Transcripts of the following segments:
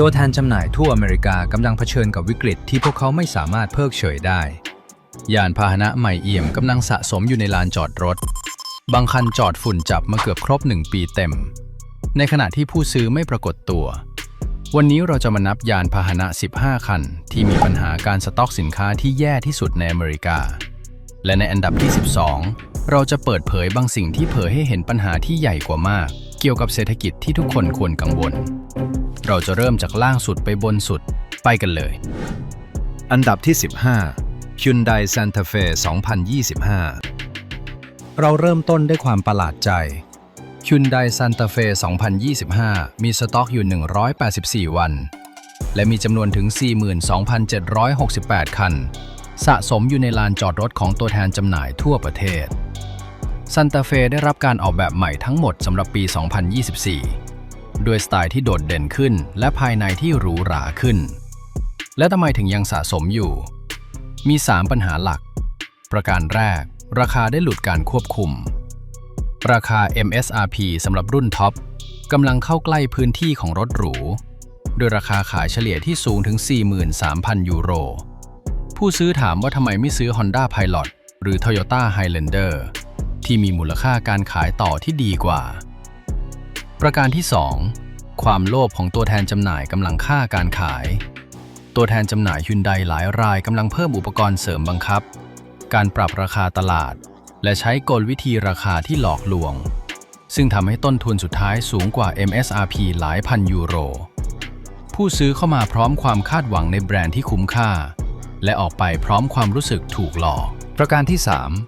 ตัวแทนจำหน่ายทั่วอเมริกากำลังเผชิญกับวิกฤตที่พวกเขาไม่สามารถเพิกเฉยได้ ยานพาหนะใหม่เอี่ยมกำลังสะสมอยู่ในลานจอดรถ บางคันจอดฝุ่นจับมาเกือบครบหนึ่งปีเต็ม ในขณะที่ผู้ซื้อไม่ปรากฏตัว วันนี้เราจะมานับยานพาหนะ 15 คัน ที่มีปัญหาการสต็อกสินค้าที่แย่ที่สุดในอเมริกา และในอันดับที่ 12 เราจะเปิดเผยบางสิ่งที่เผยให้เห็นปัญหาที่ใหญ่กว่ามาก เกี่ยวกับเศรษฐกิจที่ทุกคนควรกังวล เราจะเริ่มจากล่างสุดไปบนสุด ไปกันเลย อันดับที่ 15 Hyundai Santa Fe 2025 เราเริ่มต้นด้วยความประหลาดใจ Hyundai Santa Fe 2025 มีสต็อกอยู่ 184 วัน และมีจำนวนถึง 42,768 คัน สะสมอยู่ในลานจอดรถของตัวแทนจำหน่ายทั่วประเทศ Santa Fe ได้รับการออกแบบใหม่ทั้งหมดสำหรับปี 2024 ด้วยสไตล์ที่โดดเด่นขึ้น และภายในที่หรูหราขึ้น และทำไมถึงยังสะสมอยู่ มี 3 ปัญหาหลัก ประการแรก ราคาได้หลุดการควบคุม ราคา MSRP สำหรับรุ่นท็อปกำลังเข้าใกล้พื้นที่ของรถหรู โดยราคาขายเฉลี่ยที่สูงถึง 43,000 ยูโร ผู้ซื้อถามว่าทำไมไม่ซื้อ Honda Pilot หรือ Toyota Highlander ที่มีมูลค่าการขายต่อที่ดีกว่า ประการที่ 2 ความโลภของตัวแทนจำหน่ายกำลังค่าการขาย ตัวแทนจำหน่ายฮ u นไดหลายรายกำลังเพิ่มอุปกรณ์เสริมบังคับ การปรับราคาตลาด และใช้กลวิธีราคาที่หลอกลวง ซึ่งทำให้ต้นทุนสุดท้ายสูงกว่า MSRP หลายพันยูโร ผู้ซื้อเข้ามาพร้อมความคาดหวังในแบรนด์ที่คุ้มค่า และออกไปพร้อมความรู้สึกถูกหลอก ประการที่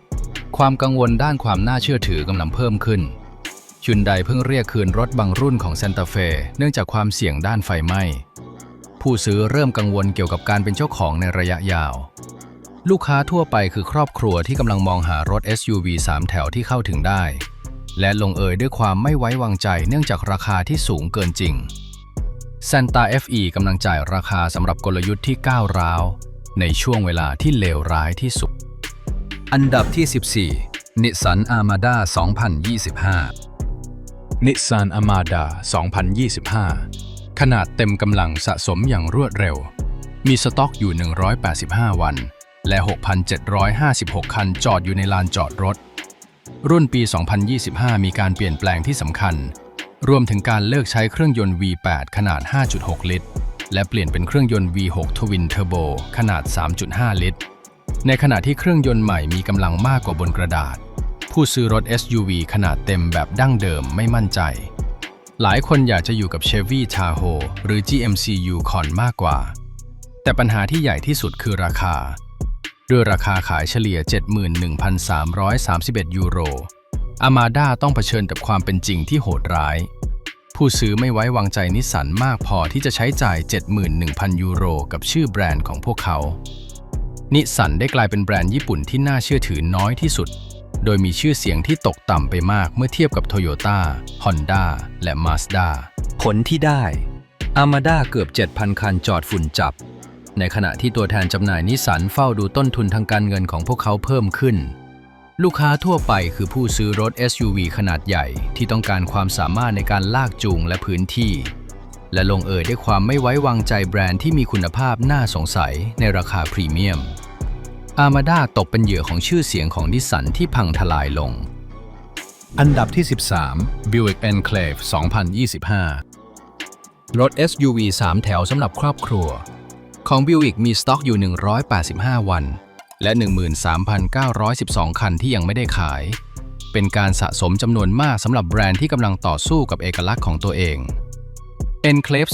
3 ความกังวลด้านความน่าเชื่อถือกำลังเพิ่มขึ้น ชุนไดเพิ่งเรียกคืนรถบางรุ่นของเซนตาเฟเนื่องจากความเสี่ยงด้านไฟไหม้ ผู้ซื้อเริ่มกังวลเกี่ยวกับการเป็นเจ้าของในระยะยาว ลูกค้าทั่วไปคือครอบครัวที่กำลังมองหารถ SUV 3 แถวที่เข้าถึงได้ และลงเอยด้วยความไม่ไว้วางใจเนื่องจากราคาที่สูงเกินจริง Santa Fe กำลังจ่ายราคาสำหรับกลยุทธ์ที่ก้าวร้าว ในช่วงเวลาที่เลวร้ายที่สุด อันดับที่ 14นิสสันอามาดา2025 นิสสันอามาดา 2025 ขนาดเต็มกำลังสะสมอย่างรวดเร็ว มีสต็อกอยู่ 185 วัน และ 6,756 คันจอดอยู่ในลานจอดรถ รุ่นปี 2025 มีการเปลี่ยนแปลงที่สำคัญ รวมถึงการเลิกใช้เครื่องยนต์ V8 ขนาด 5.6 ลิตร และเปลี่ยนเป็นเครื่องยนต์ V6 Twin Turbo ขนาด 3.5 ลิตร ในขณะที่เครื่องยนต์ใหม่มีกำลังมากกว่าบนกระดาษ ผู้ซื้อรถ SUV ขนาดเต็มแบบดั้งเดิมไม่มั่นใจ หลายคนอยากจะอยู่กับ Chevy Tahoe หรือ GMC Yukon มากกว่า แต่ปัญหาที่ใหญ่ที่สุดคือราคา ด้วยราคาขายเฉลี่ย 71,331 ยูโร อามาด้าต้องเผชิญกับความเป็นจริงที่โหดร้าย ผู้ซื้อไม่ไว้วางใจนิสสันมากพอที่จะใช้จ่าย 71,000 ยูโร กับชื่อแบรนด์ของพวกเขานิสสันได้กลายเป็นแบรนด์ญี่ปุ่นที่น่าเชื่อถือน้อยที่สุด โดยมีชื่อเสียงที่ตกต่ำไปมากเมื่อเทียบกับโตโยต้าฮอนด้าและมาสด้าผลที่ได้อามาด้าเกือบ 7,000 คันจอดฝุ่นจับ ในขณะที่ตัวแทนจำหน่ายนิสสันเฝ้าดูต้นทุนทางการเงินของพวกเขาเพิ่มขึ้น ลูกค้าทั่วไปคือผู้ซื้อรถ SUV ขนาดใหญ่ที่ต้องการความสามารถในการลากจูงและพื้นที่ และลงเอยด้วยความไม่ไว้วางใจแบรนด์ที่มีคุณภาพน่าสงสัยในราคาพรีเมียม อามาด้าตกเป็นเหยื่อของชื่อเสียงของนิสสันที่พังทลายลง อันดับที่ 13 Buick Enclave 2025 รถ SUV 3 แถวสำหรับครอบครัว ของ Buick มีสต็อกอยู่ 185 วัน และ 13,912 คันที่ยังไม่ได้ขาย เป็นการสะสมจำนวนมากสำหรับแบรนด์ที่กำลังต่อสู้กับเอกลักษณ์ของตัวเอง Enclave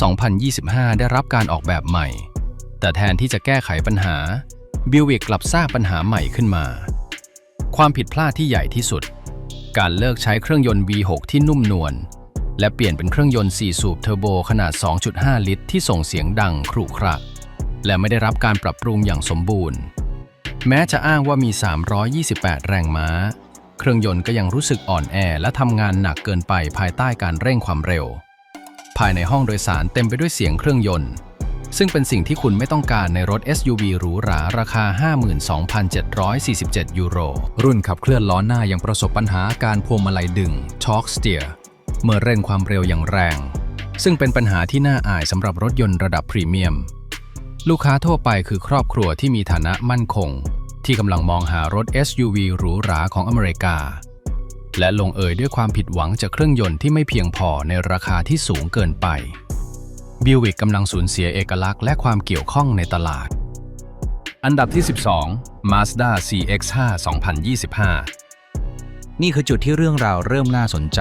2025 ได้รับการออกแบบใหม่ แต่แทนที่จะแก้ไขปัญหา Buick กลับสร้างปัญหาใหม่ขึ้นมา ความผิดพลาดที่ใหญ่ที่สุด การเลิกใช้เครื่องยนต์ V6 ที่นุ่มนวลและเปลี่ยนเป็นเครื่องยนต์ 4 สูบเทอร์โบขนาด 2.5 ลิตร ที่ส่งเสียงดังครุขระและไม่ได้รับการปรับปรุงอย่างสมบูรณ์ แม้จะอ้างว่ามี 328 แรงม้า เครื่องยนต์ก็ยังรู้สึกอ่อนแอและทำงานหนักเกินไปภายใต้การเร่งความเร็ว ภายในห้องโดยสารเต็มไปด้วยเสียงเครื่องยนต์ ซึ่งเป็นสิ่งที่คุณไม่ต้องการในรถ SUV หรูหราราคา 52,747 ยูโร รุ่นขับเคลื่อนล้อหน้ายังประสบปัญหาการพวงมาลัยดึง Torque Steer เมื่อเร่งความเร็วอย่างแรง ซึ่งเป็นปัญหาที่น่าอายสำหรับรถยนต์ระดับพรีเมียม ลูกค้าทั่วไปคือครอบครัวที่มีฐานะมั่นคง ที่กำลังมองหารถ SUV หรูหราของอเมริกา และลงเอยด้วยความผิดหวังจากเครื่องยนต์ที่ไม่เพียงพอในราคาที่สูงเกินไป บิวิกกำลังสูญเสียเอกลักษณ์และความเกี่ยวข้องในตลาด อันดับที่ 12 Mazda CX-5 2025 นี่คือจุดที่เรื่องราวเริ่มน่าสนใจ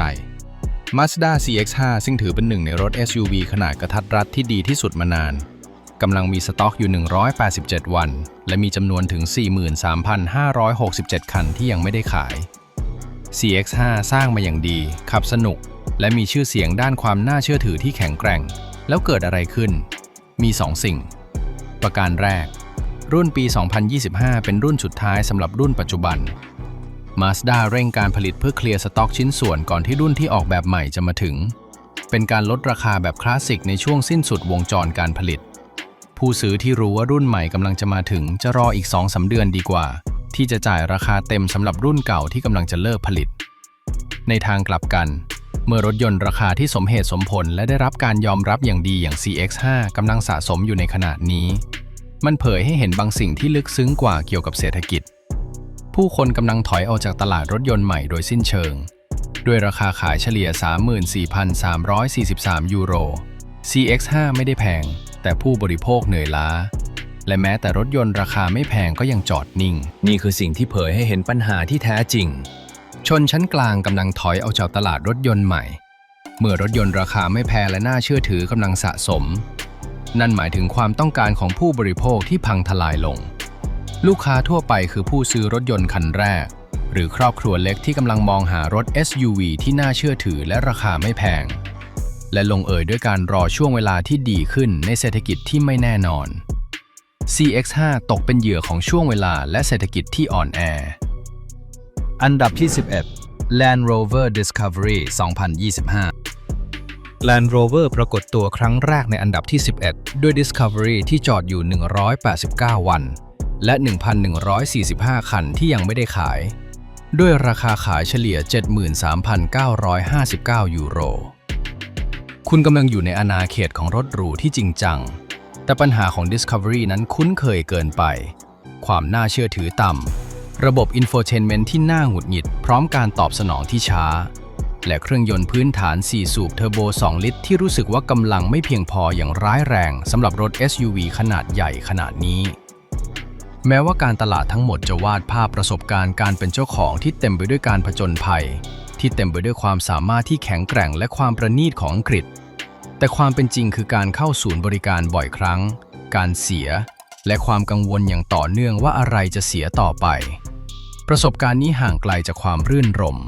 Mazda CX-5 ซึ่งถือเป็นหนึ่งในรถ SUV ขนาดกระทัดรัดที่ดีที่สุดมานานกำลังมีสต็อกอยู่ 187 วัน และมีจำนวนถึง 43,567 คันที่ยังไม่ได้ขาย CX5 สร้างมาอย่างดี ขับสนุก และมีชื่อเสียงด้านความน่าเชื่อถือที่แข็งแกร่ง แล้วเกิดอะไรขึ้น มี 2 สิ่ง ประการแรก รุ่นปี 2025 เป็นรุ่นสุดท้ายสำหรับรุ่นปัจจุบัน Mazda เร่งการผลิตเพื่อเคลียร์สต็อกชิ้นส่วนก่อนที่รุ่นที่ออกแบบใหม่จะมาถึง เป็นการลดราคาแบบคลาสสิกในช่วงสิ้นสุดวงจรการผลิต ผู้ซื้อที่รู้ว่ารุ่นใหม่กำลังจะมาถึง จะรออีก2-3เดือนดีกว่า ที่จะจ่ายราคาเต็มสำหรับรุ่นเก่าที่กำลังจะเลิกผลิต ในทางกลับกัน เมื่อรถยนต์ราคาที่สมเหตุสมผลและได้รับการยอมรับอย่างดีอย่าง CX5 กำลังสะสมอยู่ในขณะนี้ มันเผยให้เห็นบางสิ่งที่ลึกซึ้งกว่าเกี่ยวกับเศรษฐกิจ ผู้คนกำลังถอยออกจากตลาดรถยนต์ใหม่โดยสิ้นเชิง ด้วยราคาขายเฉลี่ย 34,343 ยูโร CX5 ไม่ได้แพง แต่ผู้บริโภคเหนื่อยล้า และแม้แต่รถยนต์ราคาไม่แพงก็ยังจอดนิ่ง นี่คือสิ่งที่เผยให้เห็นปัญหาที่แท้จริง ชนชั้นกลางกำลังถอยออกจากตลาดรถยนต์ใหม่ เมื่อรถยนต์ราคาไม่แพงและน่าเชื่อถือกำลังสะสม นั่นหมายถึงความต้องการของผู้บริโภคที่พังทลายลง ลูกค้าทั่วไปคือผู้ซื้อรถยนต์คันแรก หรือครอบครัวเล็กที่กำลังมองหารถ SUV ที่น่าเชื่อถือและราคาไม่แพง และลงเอยด้วยการรอช่วงเวลาที่ดีขึ้นในเศรษฐกิจที่ไม่แน่นอน CX5 ตกเป็นเหยื่อของช่วงเวลาและเศรษฐกิจที่อ่อนแอ อันดับที่ 11 Land Rover Discovery 2025 Land Rover ปรากฏตัวครั้งแรกในอันดับที่ 11 ด้วย Discovery ที่จอดอยู่ 189 วัน และ 1,145 คันที่ยังไม่ได้ขาย ด้วยราคาขายเฉลี่ย 73,959 ยูโร คุณกำลังอยู่ในอาณาเขตของรถหรูที่จริงจัง แต่ปัญหาของ Discovery นั้นคุ้นเคยเกินไป ความน่าเชื่อถือต่ำ ระบบ Infotainment ที่น่าหงุดหงิด พร้อมการตอบสนองที่ช้า และเครื่องยนต์พื้นฐาน 4 สูบเทอร์โบ 2 ลิตร ที่รู้สึกว่ากำลังไม่เพียงพออย่างร้ายแรงสำหรับรถ SUV ขนาดใหญ่ขนาดนี้ แม้ว่าการตลาดทั้งหมดจะวาดภาพประสบการณ์การเป็นเจ้าของที่เต็มไปด้วยการผจญภัย ที่เต็มไปด้วยความสามารถที่แข็งแกร่งและความประณีตของอังกฤษ แต่ความเป็นจริงคือการเข้าศูนย์บริการบ่อยครั้ง การเสีย และความกังวลอย่างต่อเนื่องว่าอะไรจะเสียต่อไป ประสบการณ์นี้ห่างไกลจากความรื่นรม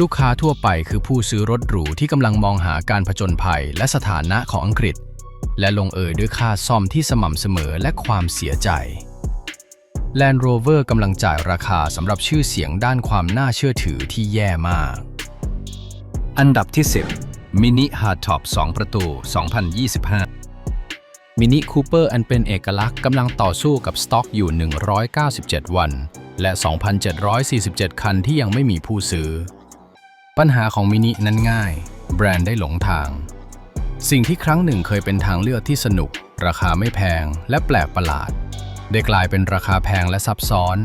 ลูกค้าทั่วไปคือผู้ซื้อรถหรูที่กำลังมองหาการผจญภัยและสถานะของอังกฤษ และลงเอยด้วยค่าซ่อมที่สม่ำเสมอและความเสียใจ Land Rover กำลังจ่ายราคาสำหรับชื่อเสียงด้านความน่าเชื่อถือที่แย่มาก อันดับที่ 10 Mini Hardtop 2 ประตู 2025 Mini Cooper อันเป็นเอกลักษณ์กำลังต่อสู้กับสต็อกอยู่ 197 วัน และ 2,747 คันที่ยังไม่มีผู้ซื้อ ปัญหาของมินินั้นง่าย แบรนด์ได้หลงทาง สิ่งที่ครั้งหนึ่งเคยเป็นทางเลือกที่สนุก ราคาไม่แพงและแปลกประหลาด ได้กลายเป็นราคาแพงและซับซ้อน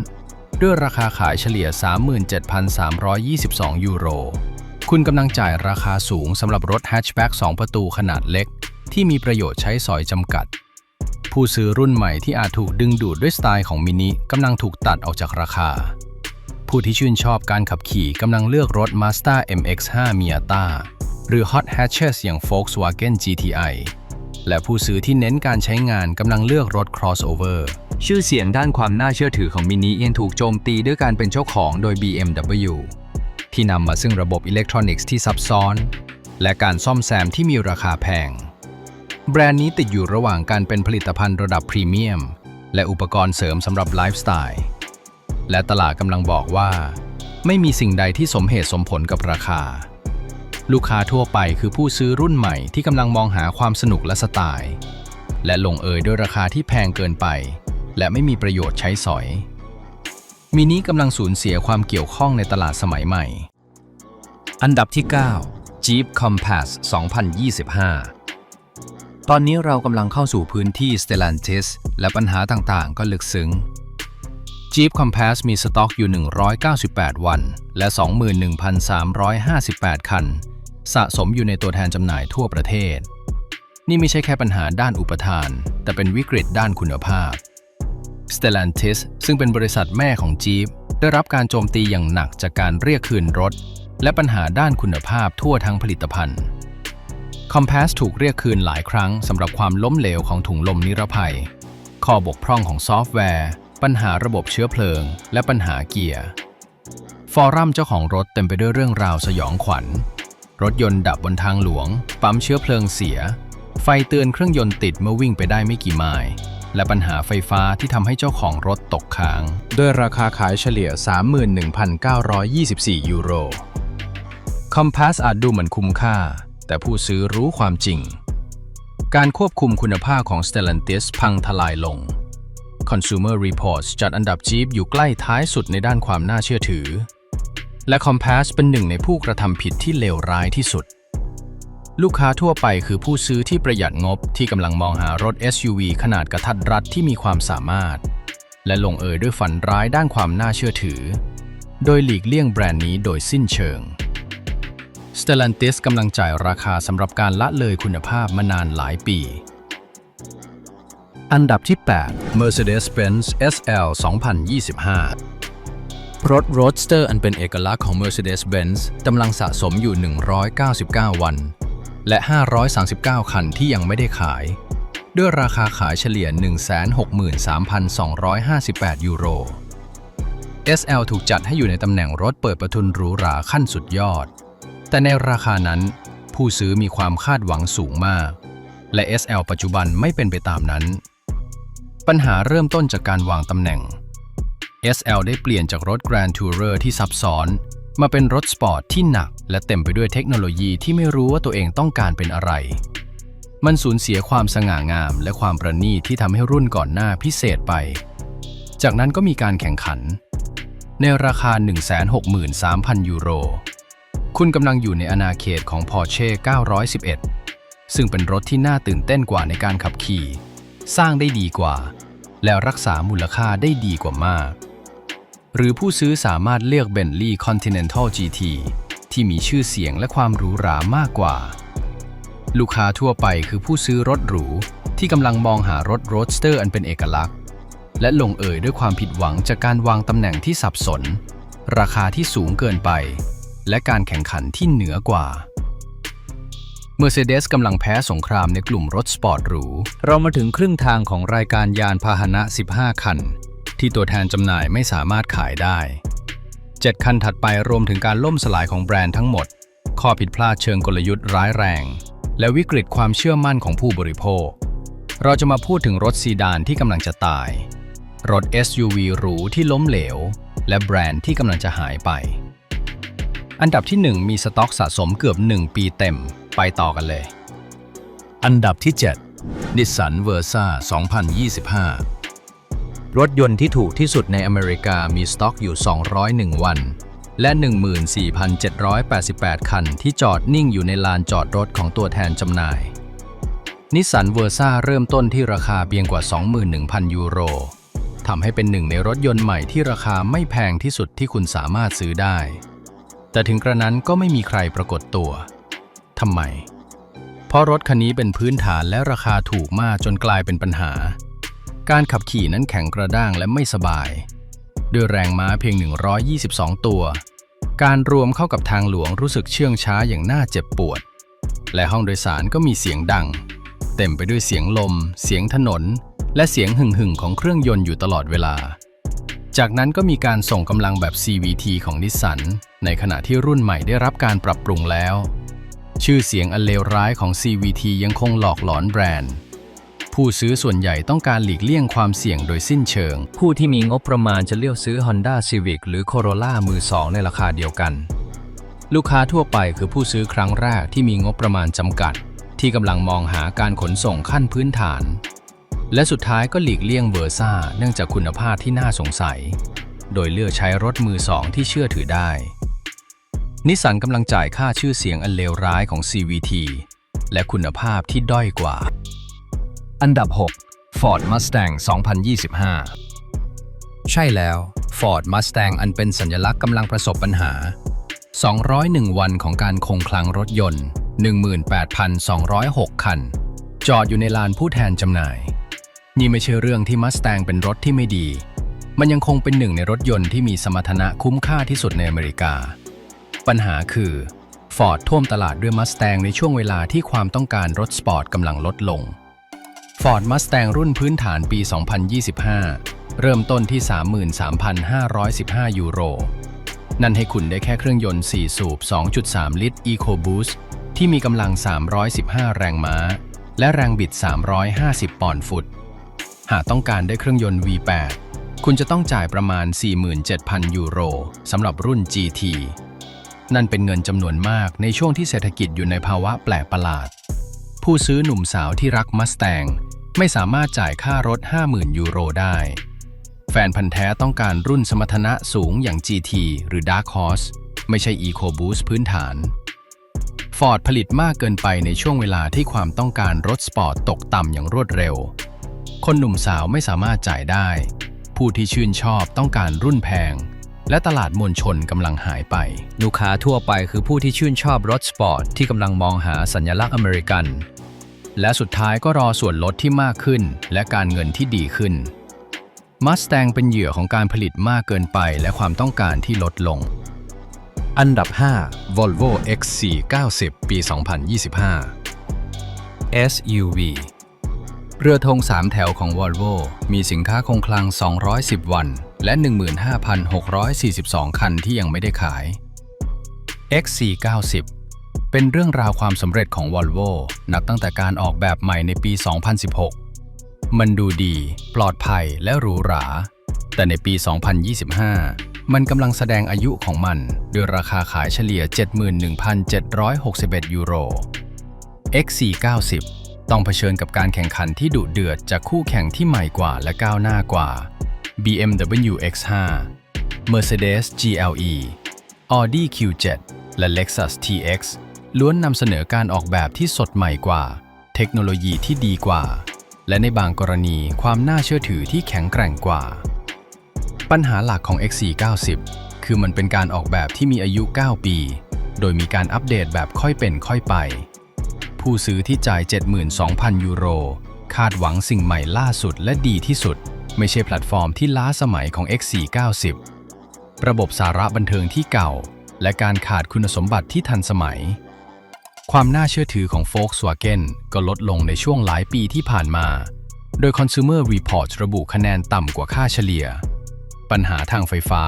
ด้วยราคาขายเฉลี่ย 37,322 ยูโร คุณกำลังจ่ายราคาสูงสำหรับรถแฮชแบ็ก2 ประตูขนาดเล็ก ที่มีประโยชน์ใช้สอยจำกัด ผู้ซื้อรุ่นใหม่ที่อาจถูกดึงดูดด้วยสไตล์ของมินิกำลังถูกตัดออกจากราคา ผู้ที่ชื่นชอบการขับขี่กำลังเลือกรถ Mazda MX-5 Miata หรือ Hot Hatches อย่าง Volkswagen GTI และผู้ซื้อที่เน้นการใช้งานกำลังเลือกรถ crossover ชื่อเสียงด้านความน่าเชื่อถือของมินิยังถูกโจมตีด้วยการเป็นเจ้าของโดย BMW ที่นำมาซึ่งระบบอิเล็กทรอนิกส์ที่ซับซ้อน และการซ่อมแซมที่มีราคาแพง แบรนด์นี้ติดอยู่ระหว่างการเป็นผลิตภัณฑ์ระดับพรีเมียม และอุปกรณ์เสริมสำหรับไลฟ์สไตล์ และตลาดกำลังบอกว่า ไม่มีสิ่งใดที่สมเหตุสมผลกับราคา ลูกค้าทั่วไปคือผู้ซื้อรุ่นใหม่ที่กำลังมองหาความสนุกและสไตล์ และลงเอยด้วยราคาที่แพงเกินไป และไม่มีประโยชน์ใช้สอย มินิกำลังสูญเสียความเกี่ยวข้องในตลาดสมัยใหม่ อันดับที่ 9 Jeep Compass 2025 ตอนนี้เรากำลังเข้าสู่พื้นที่ Stellantis และปัญหาต่างๆ ก็ลึกซึ้ง Jeep Compass มีสต็อกอยู่ 198 วัน และ 21,358 คัน สะสมอยู่ในตัวแทนจำหน่ายทั่วประเทศ นี่ไม่ใช่แค่ปัญหาด้านอุปทาน แต่เป็นวิกฤตด้านคุณภาพ Stellantis ซึ่งเป็นบริษัทแม่ของ Jeep ได้รับการโจมตีอย่างหนักจากการเรียกคืนรถ และปัญหาด้านคุณภาพทั่วทั้งผลิตภัณฑ์ Compass ถูกเรียกคืนหลายครั้งสำหรับความล้มเหลวของถุงลมนิรภัย ข้อบกพร่องของซอฟต์แวร์ ปัญหาระบบเชื้อเพลิง และปัญหาเกียร์ ฟอรัมเจ้าของรถเต็มไปด้วยเรื่องราวสยองขวัญ รถยนต์ดับบนทางหลวง ปั๊มเชื้อเพลิงเสีย ไฟเตือนเครื่องยนต์ติดเมื่อวิ่งไปได้ไม่กี่ไมล์และปัญหาไฟฟ้าที่ทำให้เจ้าของรถตกค้าง ด้วยราคาขายเฉลี่ย 31,924 ยูโร Compass อาจดูเหมือนคุ้มค่า แต่ผู้ซื้อรู้ความจริง การควบคุมคุณภาพของ Stellantis พังทลายลง Consumer Reports จัดอันดับ Jeep อยู่ใกล้ท้ายสุดในด้านความน่าเชื่อถือ และ Compass เป็นหนึ่งในผู้กระทำผิดที่เลวร้ายที่สุด ลูกค้าทั่วไปคือผู้ซื้อที่ประหยัดงบที่กำลังมองหารถ SUV ขนาดกระทัดรัดที่มีความสามารถ และลงเอยด้วยฝันร้ายด้านความน่าเชื่อถือ โดยหลีกเลี่ยงแบรนด์นี้โดยสิ้นเชิง Stellantis กำลังจ่ายราคาสำหรับการละเลยคุณภาพมานานหลายปี อันดับที่ 8 Mercedes-Benz SL 2025 รถ Roadster อันเป็นเอกลักษณ์ของ Mercedes-Benz กำลังสะสมอยู่ 199 วัน และ 539 คันที่ยังไม่ได้ขาย ด้วยราคาขายเฉลี่ย 163,258 ยูโร SL ถูกจัดให้อยู่ในตำแหน่งรถเปิดประทุนหรูหราขั้นสุดยอด แต่ในราคานั้น ผู้ซื้อมีความคาดหวังสูงมาก และ SL ปัจจุบันไม่เป็นไปตามนั้น ปัญหาเริ่มต้นจากการวางตำแหน่ง SL ได้เปลี่ยนจากรถ Grand Tourer ที่ซับซ้อน มาเป็นรถสปอร์ตที่หนัก และเต็มไปด้วยเทคโนโลยีที่ไม่รู้ว่าตัวเองต้องการเป็นอะไร มันสูญเสียความสง่างาม และความประณีตที่ทำให้รุ่นก่อนหน้าพิเศษไป จากนั้นก็มีการแข่งขัน ในราคา 163,000 ยูโร คุณกำลังอยู่ในอาณาเขตของ Porsche 911 ซึ่งเป็นรถที่น่าตื่นเต้นกว่าในการขับขี่ สร้างได้ดีกว่า แล้วรักษามูลค่าได้ดีกว่ามาก หรือผู้ซื้อสามารถเลือก Bentley Continental GT ที่มีชื่อเสียงและความหรูหรามากกว่า ลูกค้าทั่วไปคือผู้ซื้อรถหรู ที่กำลังมองหารถโรดสเตอร์อันเป็นเอกลักษณ์ และลงเอยด้วยความผิดหวังจากการวางตำแหน่งที่สับสน ราคาที่สูงเกินไป และการแข่งขันที่เหนือกว่า Mercedes กำลังแพ้สงครามในกลุ่มรถสปอร์ตหรู เรามาถึงครึ่งทางของรายการยานพาหนะ 15 คัน ที่ตัวแทนจำหน่ายไม่สามารถขายได้ 7 คันถัดไปรวมถึงการล่มสลายของแบรนด์ทั้งหมด ข้อผิดพลาดเชิงกลยุทธ์ร้ายแรง และวิกฤตความเชื่อมั่นของผู้บริโภค เราจะมาพูดถึงรถซีดานที่กำลังจะตาย รถ SUV หรูที่ล้มเหลว และแบรนด์ที่กำลังจะหายไป อันดับที่ 1 มีสต็อกสะสมเกือบ 1 ปีเต็ม ไปต่อกันเลย อันดับที่ 7 Nissan Versa 2025 รถยนต์ที่ถูกที่สุดในอเมริกามีสต็อกอยู่ 201 วัน และ 14,788 คันที่จอดนิ่งอยู่ในลานจอดรถของตัวแทนจำหน่ายนิสสันเวอร์ซ่าเริ่มต้นที่ราคาเพียงกว่า 21,000 ยูโรทำให้เป็นหนึ่งในรถยนต์ใหม่ที่ราคาไม่แพงที่สุดที่คุณสามารถซื้อได้ แต่ถึงกระนั้นก็ไม่มีใครปรากฏตัวทำไม เพราะรถคันนี้เป็นพื้นฐานและราคาถูกมากจนกลายเป็นปัญหา การขับขี่นั้นแข็งกระด้างและไม่สบาย ด้วยแรงม้าเพียง 122 ตัว การรวมเข้ากับทางหลวงรู้สึกเชื่องช้าอย่างน่าเจ็บปวด และห้องโดยสารก็มีเสียงดัง เต็มไปด้วยเสียงลม เสียงถนน และเสียงหึ่งๆของเครื่องยนต์อยู่ตลอดเวลา จากนั้นก็มีการส่งกำลังแบบ CVT ของนิสสันในขณะที่รุ่นใหม่ได้รับการปรับปรุงแล้ว ชื่อเสียงอันเลวร้ายของ CVT ยังคงหลอกหลอนแบรนด์ ผู้ซื้อส่วนใหญ่ต้องการหลีกเลี่ยงความเสี่ยงโดยสิ้นเชิง ผู้ที่มีงบประมาณจะเลือกซื้อ Honda Civic หรือ Corolla มือสองในราคาเดียวกัน ลูกค้าทั่วไปคือผู้ซื้อครั้งแรกที่มีงบประมาณจำกัด ที่กำลังมองหาการขนส่งขั้นพื้นฐาน และสุดท้ายก็หลีกเลี่ยงเวอร์ซ่าเนื่องจากคุณภาพที่น่าสงสัย โดยเลือกใช้รถมือสองที่เชื่อถือได้ นิสสันกำลังจ่ายค่าชื่อเสียงอันเลวร้ายของ CVT และคุณภาพที่ด้อยกว่า อันดับ 6 Ford Mustang 2025 ใช่แล้ว Ford Mustang อันเป็นสัญลักษณ์กำลังประสบปัญหา 201 วันของการคงคลังรถยนต์ 18,206 คัน จอดอยู่ในลานผู้แทนจำหน่าย นี่ไม่ใช่เรื่องที่ Mustang เป็นรถที่ไม่ดี มันยังคงเป็นหนึ่งในรถยนต์ที่มีสมรรถนะคุ้มค่าที่สุดในอเมริกา ปัญหาคือ Ford ท่วมตลาดด้วย Mustang ในช่วงเวลาที่ความต้องการรถสปอร์ตกำลังลดลง Ford Mustang รุ่นพื้นฐานปี 2025 เริ่มต้นที่ 33,515 ยูโร นั่นให้คุณได้แค่เครื่องยนต์ 4 สูบ 2.3 ลิตร EcoBoost ที่มีกำลัง 315 แรงม้า และแรงบิด 350 ปอนด์ฟุต หากต้องการได้เครื่องยนต์ V8 คุณจะต้องจ่ายประมาณ 47,000 ยูโรสำหรับรุ่น GT นั่นเป็นเงินจำนวนมากในช่วงที่เศรษฐกิจอยู่ในภาวะแปลกประหลาด ผู้ซื้อหนุ่มสาวที่รักมัสแตงไม่สามารถจ่ายค่ารถ 50,000 ยูโรได้ แฟนพันธ์แท้ต้องการรุ่นสมรรถนะสูงอย่าง GT หรือ Dark Horse ไม่ใช่ EcoBoost พื้นฐาน Ford ผลิตมากเกินไปในช่วงเวลาที่ความต้องการรถสปอร์ตตกต่ำอย่างรวดเร็ว คนหนุ่มสาวไม่สามารถจ่ายได้ ผู้ที่ชื่นชอบต้องการรุ่นแพง และตลาดมวลชนกำลังหายไป ลูกค้าทั่วไปคือผู้ที่ชื่นชอบรถสปอร์ตที่กำลังมองหาสัญลักษณ์อเมริกัน และสุดท้ายก็รอส่วนลดที่มากขึ้น และการเงินที่ดีขึ้น Mustang เป็นเหยื่อของการผลิตมากเกินไปและความต้องการที่ลดลง อันดับ 5 Volvo XC90 ปี 2025 SUV เรือธง3แถวของ Volvo มีสินค้าคงคลัง 210 วัน และ 15,642 คันที่ยังไม่ได้ขาย XC90 เป็นเรื่องราวความสำเร็จของ Volvo นับตั้งแต่การออกแบบใหม่ในปี 2016 มันดูดี ปลอดภัยและหรูหรา แต่ในปี 2025 มันกำลังแสดงอายุของมันด้วยราคาขายเฉลี่ย 71,761 ยูโร XC90 ต้องเผชิญกับการแข่งขันที่ดุเดือดจากคู่แข่งที่ใหม่กว่าและก้าวหน้ากว่า BMW X5 Mercedes GLE Audi Q7 และ Lexus TX ล้วนนำเสนอการออกแบบที่สดใหม่กว่า เทคโนโลยีที่ดีกว่า และในบางกรณีความน่าเชื่อถือที่แข็งแกร่งกว่า ปัญหาหลักของ XC90 คือมันเป็นการออกแบบที่มีอายุ 9 ปี โดยมีการอัปเดตแบบค่อยเป็นค่อยไป ผู้ซื้อที่จ่าย 72,000 ยูโร คาดหวังสิ่งใหม่ล่าสุดและดีที่สุด ไม่ใช่แพลตฟอร์มที่ล้าสมัยของ XC90 ระบบสาระบันเทิงที่เก่า และการขาดคุณสมบัติที่ทันสมัย ความน่าเชื่อถือของ Volkswagen ก็ลดลงในช่วงหลายปีที่ผ่านมา โดย Consumer Report ระบุคะแนนต่ำกว่าค่าเฉลี่ย ปัญหาทางไฟฟ้า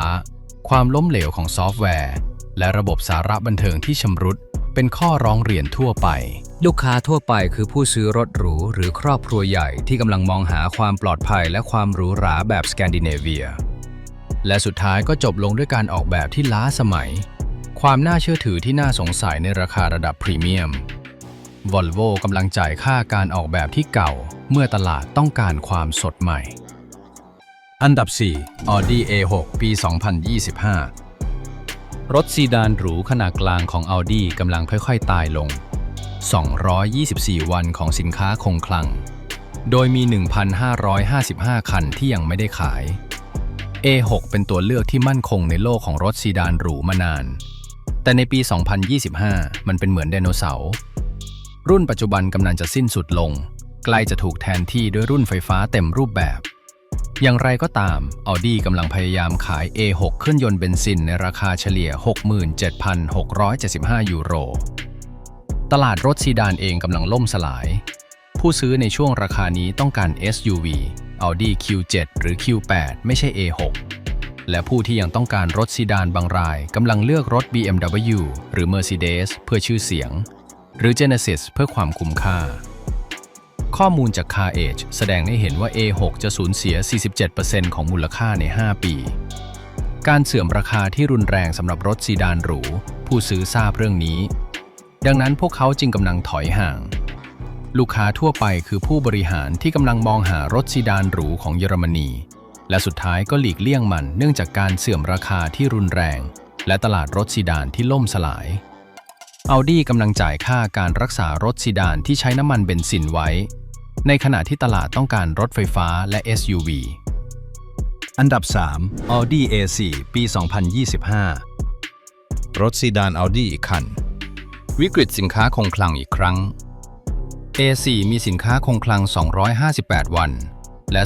ความล้มเหลวของซอฟต์แวร์ และระบบสาระบันเทิงที่ชำรุด เป็นข้อร้องเรียนทั่วไป ลูกค้าทั่วไปคือผู้ซื้อรถหรู หรือครอบครัวใหญ่ที่กำลังมองหาความปลอดภัยและความหรูหราแบบสแกนดิเนเวีย และสุดท้ายก็จบลงด้วยการออกแบบที่ล้าสมัย ความน่าเชื่อถือที่น่าสงสัยในราคาระดับพรีเมียม Volvo กำลังจ่ายค่าการออกแบบที่เก่า เมื่อตลาดต้องการความสดใหม่ อันดับ 4 Audi A6 ปี 2025 รถซีดานหรูขนาดกลางของ Audi กำลังค่อย ๆ ตายลง 224 วันของสินค้าคงคลัง โดยมี 1,555 คันที่ยังไม่ได้ขาย A6 เป็นตัวเลือกที่มั่นคงในโลกของรถซีดานหรูมานาน แต่ในปี 2025 มันเป็นเหมือนไดโนเสาร์ รุ่นปัจจุบันกำลังจะสิ้นสุดลง ใกล้จะถูกแทนที่ด้วยรุ่นไฟฟ้าเต็มรูปแบบ อย่างไรก็ตาม Audi กำลังพยายามขาย A6 เครื่องยนต์เบนซินในราคาเฉลี่ย 67,675 ยูโร ตลาดรถซีดานเองกำลังล่มสลาย ผู้ซื้อในช่วงราคานี้ต้องการ SUV Audi Q7 หรือ Q8 ไม่ใช่ A6 และผู้ที่ยังต้องการรถซีดานบางรายกำลังเลือกรถ BMW หรือ Mercedes เพื่อชื่อเสียง หรือ Genesis เพื่อความคุ้มค่า ข้อมูลจาก Car Age แสดงให้เห็นว่า A6 จะสูญเสีย 47%ของมูลค่าใน 5 ปี การเสื่อมราคาที่รุนแรงสำหรับรถซีดานหรู ผู้ซื้อทราบเรื่องนี้ ดังนั้นพวกเขาจึงกำลังถอยห่าง ลูกค้าทั่วไปคือผู้บริหารที่กำลังมองหารถซีดานหรูของเยอรมนี และสุดท้ายก็หลีกเลี่ยงมันเนื่องจากการเสื่อมราคาที่รุนแรง และตลาดรถซีดานที่ล่มสลาย Audi กำลังจ่ายค่าการรักษารถซีดานที่ใช้น้ำมันเบนซินไว้ ในขณะที่ตลาดต้องการรถไฟฟ้าและ SUV อันดับ 3 Audi A4 ปี 2025 รถซีดาน Audi อีกคัน วิกฤตสินค้าคงคลังอีกครั้ง A4 มีสินค้าคงคลัง 258 วัน และ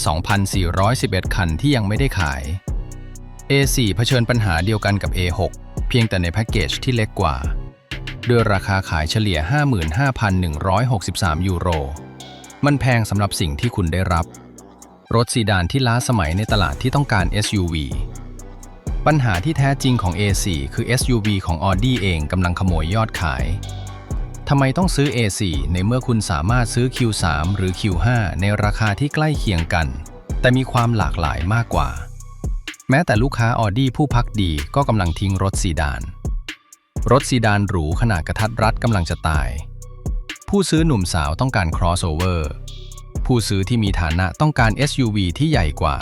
2,411 คันที่ยังไม่ได้ขาย A4 เผชิญปัญหาเดียวกันกับ A6 เพียงแต่ในแพ็กเกจที่เล็กกว่า ด้วยราคาขายเฉลี่ย 55,163 ยูโร มันแพงสำหรับสิ่งที่คุณได้รับ รถซีดานที่ล้าสมัยในตลาดที่ต้องการ SUV ปัญหาที่แท้จริงของ A4 คือ SUV ของ Audi เองกำลังขโมยยอดขาย ทำไมต้องซื้อ A4 ในเมื่อคุณสามารถซื้อ Q3 หรือ Q5 ในราคาที่ใกล้เคียงกัน แต่มีความหลากหลายมากกว่า แม้แต่ลูกค้า Audi ผู้พักดีก็กำลังทิ้งรถซีดาน รถซีดานหรูขนาดกระทัดรัดกำลังจะตาย ผู้ซื้อหนุ่มสาวต้องการ crossover ผู้ซื้อที่มีฐานะต้องการ SUV ที่ใหญ่กว่า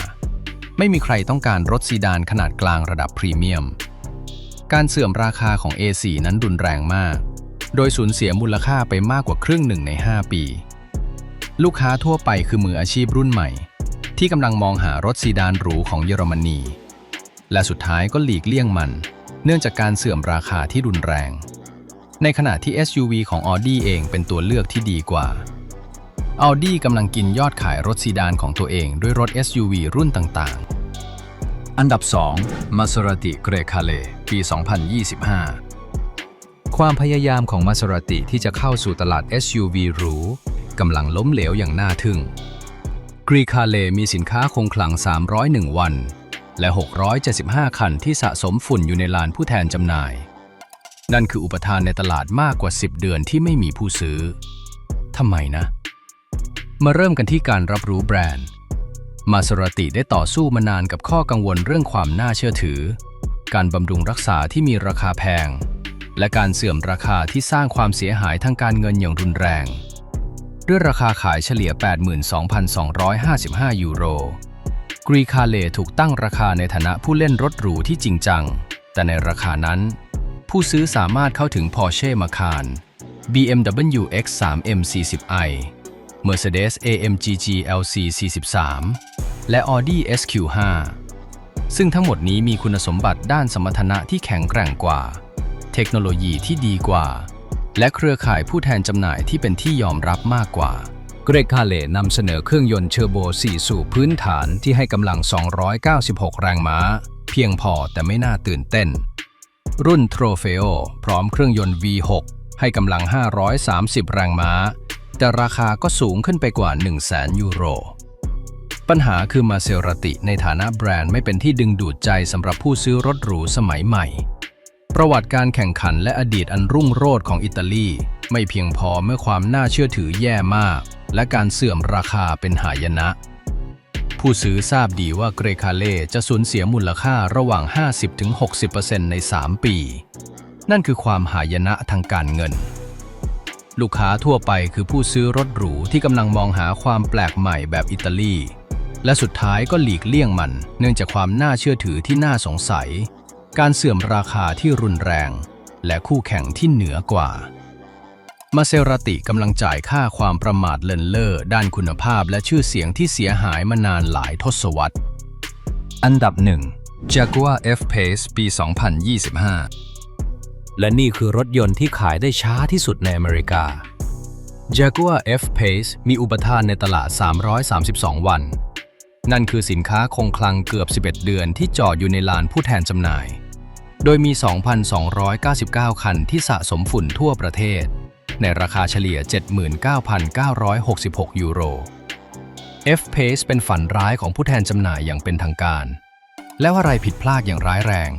ไม่มีใครต้องการรถซีดานขนาดกลางระดับพรีเมียม การเสื่อมราคาของ A4 นั้นรุนแรงมาก โดยสูญเสียมูลค่าไปมากกว่าครึ่งหนึ่งใน 5 ปี ลูกค้าทั่วไปคือมืออาชีพรุ่นใหม่ ที่กำลังมองหารถซีดานหรูของเยอรมนี และสุดท้ายก็หลีกเลี่ยงมัน เนื่องจากการเสื่อมราคาที่รุนแรง ในขณะที่ SUV ของ Audi เองเป็นตัวเลือกที่ดีกว่า Audi กำลังกินยอดขายรถซีดานของตัวเองด้วยรถ SUV รุ่นต่างๆ อันดับ 2 Maserati Grecale ปี 2025 ความพยายามของ Maserati ที่จะเข้าสู่ตลาด SUV หรูกำลังล้มเหลวอย่างน่าทึ่งกรีคาเลมีสินค้าคงคลัง 301 วัน และ 675 คันที่สะสมฝุ่นอยู่ในลานผู้แทนจำหน่าย นั่นคืออุปทานในตลาดมากกว่า 10 เดือนที่ไม่มีผู้ซื้อ ทำไมนะ มาเริ่มกันที่การรับรู้แบรนด์ มาสรติได้ต่อสู้มานานกับข้อกังวลเรื่องความน่าเชื่อถือ การบำรุงรักษาที่มีราคาแพง และการเสื่อมราคาที่สร้างความเสียหายทางการเงินอย่างรุนแรง ด้วยราคาขายเฉลี่ย 82,255 ยูโรกรีคาเลถูกตั้งราคาในฐานะผู้เล่นรถหรูที่จริงจัง แต่ในราคานั้น ผู้ซื้อสามารถเข้าถึง Porsche Macan BMW X3 M40i Mercedes AMG GLC 43 และ Audi SQ5 ซึ่งทั้งหมดนี้มีคุณสมบัติด้านสมรรถนะที่แข็งแกร่งกว่า เทคโนโลยีที่ดีกว่า และเครือข่ายผู้แทนจำหน่ายที่เป็นที่ยอมรับมากกว่า เกรกคาเลนำเสนอเครื่องยนต์เชอร์โบ 4 สูบพื้นฐานที่ให้กำลัง 296 แรงม้า เพียงพอแต่ไม่น่าตื่นเต้น รุ่น Trofeo พร้อมเครื่องยนต์ V6 ให้กำลัง 530 แรงม้า แต่ราคาก็สูงขึ้นไปกว่า 100,000 ยูโร ปัญหาคือมาเซราติในฐานะแบรนด์ไม่เป็นที่ดึงดูดใจสำหรับผู้ซื้อรถหรูสมัยใหม่ ประวัติการแข่งขันและอดีตอันรุ่งโรจน์ของอิตาลี ไม่เพียงพอเมื่อความน่าเชื่อถือแย่มาก และการเสื่อมราคาเป็นหายนะ ผู้ซื้อทราบดีว่าเกรคาเล่จะสูญเสียมูลค่าระหว่าง 50-60%ใน 3 ปี นั่นคือความหายนะทางการเงิน ลูกค้าทั่วไปคือผู้ซื้อรถหรูที่กำลังมองหาความแปลกใหม่แบบอิตาลี และสุดท้ายก็หลีกเลี่ยงมัน เนื่องจากความน่าเชื่อถือที่น่าสงสัย การเสื่อมราคาที่รุนแรง และคู่แข่งที่เหนือกว่า มาเซราติกำลังจ่ายค่าความประมาทเลินเล่อด้านคุณภาพและชื่อเสียงที่เสียหายมานานหลายทศวรรษ อันดับ 1 Jaguar F-Pace ปี 2025 และนี่คือรถยนต์ที่ขายได้ช้าที่สุดในอเมริกา Jaguar F-Pace มีอุปทานในตลาด 332 วัน นั่นคือสินค้าคงคลังเกือบ 11 เดือนที่จอดอยู่ในลานผู้แทนจำหน่าย โดยมี 2,299 คันที่สะสมฝุ่นทั่วประเทศ ในราคาเฉลี่ย 79,966 ยูโร F-Pace เป็นฝันร้ายของผู้แทนจำหน่ายอย่างเป็นทางการ แล้วอะไรผิดพลาดอย่างร้ายแรง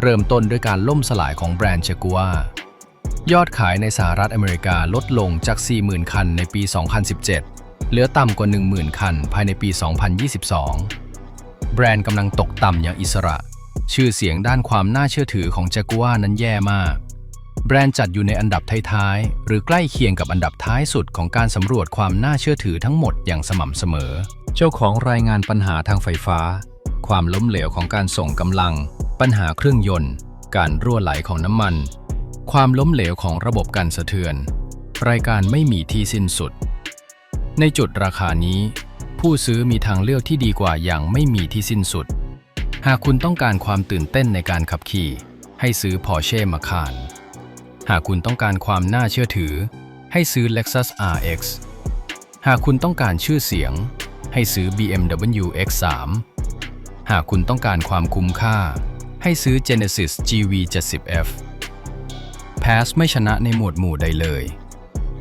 เริ่มต้นด้วยการล่มสลายของแบรนด์ Jaguar ยอดขายในสหรัฐอเมริกาลดลงจาก 40,000 คันในปี 2017 เหลือต่ำกว่า 10,000 คันภายในปี 2022 แบรนด์กำลังตกต่ำอย่างอิสระ ชื่อเสียงด้านความน่าเชื่อถือของ Jaguar นั้นแย่มาก แบรนด์จัดอยู่ในอันดับท้ายๆ หรือใกล้เคียงกับอันดับท้ายสุดของการสำรวจความน่าเชื่อถือทั้งหมดอย่างสม่ำเสมอ เจ้าของรายงานปัญหาทางไฟฟ้า ความล้มเหลวของการส่งกำลัง ปัญหาเครื่องยนต์ การรั่วไหลของน้ำมัน ความล้มเหลวของระบบการสะเทือน รายการไม่มีที่สิ้นสุด ในจุดราคานี้ ผู้ซื้อมีทางเลือกที่ดีกว่าอย่างไม่มีที่สิ้นสุด หากคุณต้องการความตื่นเต้นในการขับขี่ ให้ซื้อ Porsche Macan หากคุณต้องการความน่าเชื่อถือ ให้ซื้อ Lexus RX หากคุณต้องการชื่อเสียง ให้ซื้อ BMW X3 หากคุณต้องการความคุ้มค่า ให้ซื้อ Genesis GV 70F Pass ไม่ชนะในหมวดหมู่ใดเลย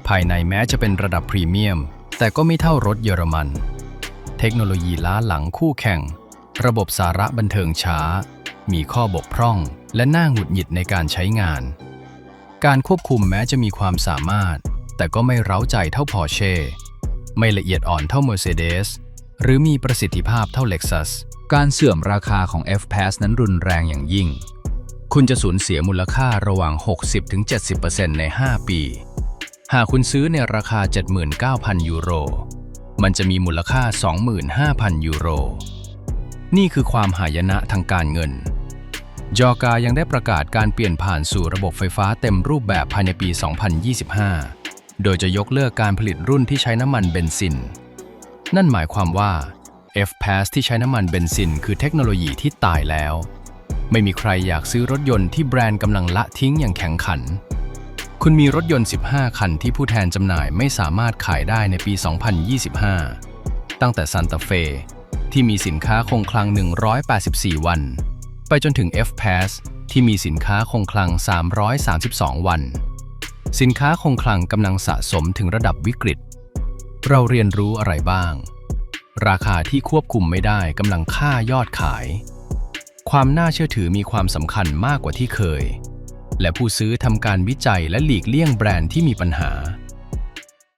ภายในแม้จะเป็นระดับพรีเมียม แต่ก็ไม่เท่ารถเยอรมัน เทคโนโลยีล้าหลังคู่แข่ง ระบบสาระบันเทิงช้า มีข้อบกพร่อง และน่าหงุดหงิดในการใช้งาน การควบคุมแม้จะมีความสามารถ แต่ก็ไม่เร้าใจเท่า Porsche ไม่ละเอียดอ่อนเท่า Mercedes หรือมีประสิทธิภาพเท่า Lexus การเสื่อมราคาของ F-Pass นั้นรุนแรงอย่างยิ่ง คุณจะสูญเสียมูลค่าระหว่าง 60-70%ใน 5 ปี หากคุณซื้อในราคา 79,000 ยูโร มันจะมีมูลค่า 25,000 ยูโร นี่คือความหายนะทางการเงิน จอกายังได้ประกาศการเปลี่ยนผ่านสู่ระบบไฟฟ้าเต็มรูปแบบภายในปี 2025 โดยจะยกเลิกการผลิตรุ่นที่ใช้น้ำมันเบนซิน นั่นหมายความว่า F-Pass ที่ใช้น้ำมันเบนซิน คือเทคโนโลยีที่ตายแล้ว ไม่มีใครอยากซื้อรถยนต์ที่แบรนด์กำลังละทิ้งอย่างแข็งขัน คุณมีรถยนต์ 15 คันที่ผู้แทนจำหน่ายไม่สามารถขายได้ในปี 2025 ตั้งแต่ซันตาเฟที่มีสินค้าคงคลัง 184 วัน ไปจนถึง F-Pass ที่มีสินค้าคงคลัง 332 วัน สินค้าคงคลังกำลังสะสมถึงระดับวิกฤต เราเรียนรู้อะไรบ้าง ราคาที่ควบคุมไม่ได้กำลังฆ่ายอดขาย ความน่าเชื่อถือมีความสำคัญมากกว่าที่เคย และผู้ซื้อทำการวิจัยและหลีกเลี่ยงแบรนด์ที่มีปัญหา